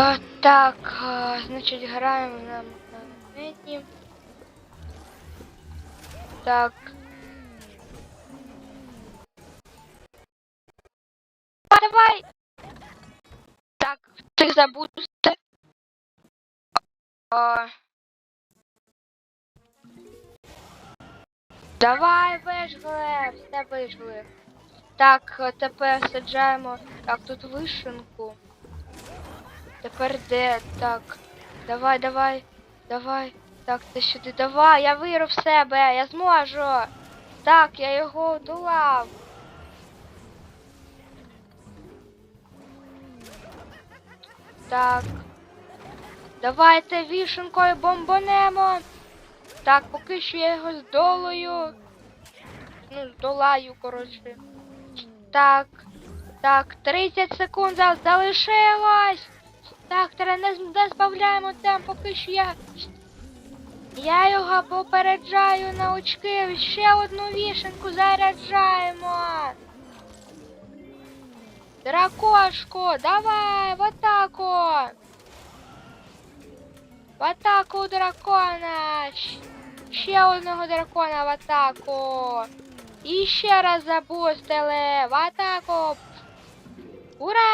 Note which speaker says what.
Speaker 1: А, так, а, значить, граємо на магнеті. Так. А, давай! Так, ти забудьте. А... Давай, вижгли, все вижгли. Так, тепер саджаємо. Так, тут вишенку. Тепер де? Так. Давай, давай, давай. Так, ти сюди. Давай, я виру в себе, я зможу. Так, я його долав. Так. Давайте вішенкою бомбанемо. Так, поки що я його здолаю. Ну, здолаю, коротше. Так. Так, 30 секунд за- залишилось. Так, не, збавляємо темп, поки що я. Я його попереджаю на очки. Ще одну вішенку заряджаємо. Дракошку, давай, в атаку. В атаку дракона. Ще одного дракона в атаку. І ще раз забустили. В атаку. Ура!